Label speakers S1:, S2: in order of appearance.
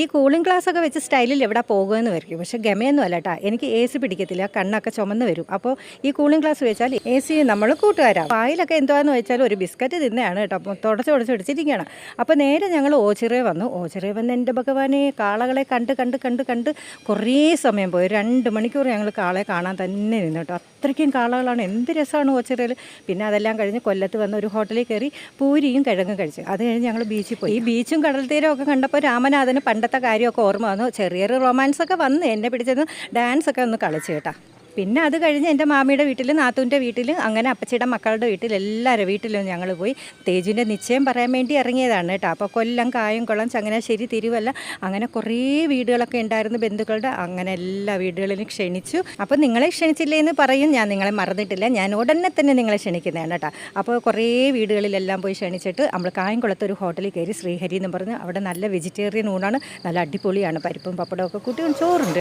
S1: ഈ cooling glass ഒക്കെ വെച്ച് സ്റ്റൈലിൽ എവിടെ പോകുമെന്ന് വരും പക്ഷേ ഗമയൊന്നും അല്ല കേട്ടോ എനിക്ക് എ സി പിടിക്കത്തില്ല. കണ്ണൊക്കെ ചുമന്ന് വരും. അപ്പോൾ ഈ കൂളിംഗ് ഗ്ലാസ് വെച്ചാൽ എ സി നമ്മൾ കൂട്ടുകാരാണ് പായലൊക്കെ എന്തുവാന്ന് വെച്ചാൽ ഒരു ബിസ്ക്കറ്റ് തിന്നെയാണ് കേട്ടോ അപ്പോൾ തുടച്ച് തുടച്ച് പിടിച്ചിരിക്കുകയാണ് അപ്പോൾ നേരെ ഞങ്ങൾ ഓച്ചിറേ വന്നു. ഓച്ചിറേ വന്ന് എന്റെ ഭഗവാനെ കാളകളെ കണ്ട് കണ്ട് കണ്ട് കണ്ട് കുറേ സമയം പോയി. രണ്ട് മണിക്കൂർ ഞങ്ങൾ കാളെ കാണാൻ തന്നെ നിന്നു കേട്ടോ അത്രയ്ക്കും കാളകളാണ്. എന്ത് രസമാണ് ഓച്ചിറയിൽ. പിന്നെ അതെല്ലാം കഴിഞ്ഞ് കൊല്ലത്ത് വന്ന് ഒരു ഹോട്ടലിൽ കയറി പൂരിയും കിഴങ്ങും കഴിച്ചു. അത് കഴിഞ്ഞ് ഞങ്ങൾ ബീച്ചിൽ പോയി. ഈ ബീച്ചും കടൽ തീരവും ഒക്കെ കണ്ടപ്പോൾ രാമനാഥന് പണ്ടത്തെ കാര്യമൊക്കെ ഓർമ്മ വന്നു. ചെറിയൊരു റൊമാൻസ് ഒക്കെ വന്ന് എന്നെ പിടിച്ചെന്ന് ഡാൻസ് ഒക്കെ ഒന്ന് കളിച്ചു കേട്ടാ. പിന്നെ അത് കഴിഞ്ഞ് എന്റെ മാമിയുടെ വീട്ടിൽ നാത്തൂന്റെ വീട്ടിൽ അങ്ങനെ അപ്പച്ചിയുടെ മക്കളുടെ വീട്ടിൽ എല്ലാവരുടെ വീട്ടിലും ഞങ്ങൾ പോയി. തേജുവിന്റെ നിശ്ചയം പറയാൻ വേണ്ടി ഇറങ്ങിയതാണ് കേട്ടോ. അപ്പോൾ കൊല്ലം കായംകുളം ചങ്ങനാശ്ശേരി തിരുവല്ല അങ്ങനെ കുറേ വീടുകളൊക്കെ ഉണ്ടായിരുന്നു ബന്ധുക്കളുടെ. അങ്ങനെ എല്ലാ വീടുകളിലും ക്ഷണിച്ചു. അപ്പോൾ നിങ്ങളെ ക്ഷണിച്ചില്ലേ എന്ന് പറയും. ഞാൻ നിങ്ങളെ മറന്നിട്ടില്ല. ഞാൻ ഉടനെ തന്നെ നിങ്ങളെ ക്ഷണിക്കുന്നതാണ് കേട്ടോ. അപ്പോൾ കുറേ വീടുകളിലെല്ലാം പോയി ക്ഷണിച്ചിട്ട് നമ്മൾ കായംകുളത്ത് ഒരു ഹോട്ടലിൽ കയറി ശ്രീഹരി എന്ന് പറഞ്ഞ് അവിടെ നല്ല വെജിറ്റേറിയൻ ഊണാണ്. നല്ല അടിപൊളിയാണ്. പരിപ്പും പപ്പടമൊക്കെ കൂട്ടി ചോറുണ്ട്.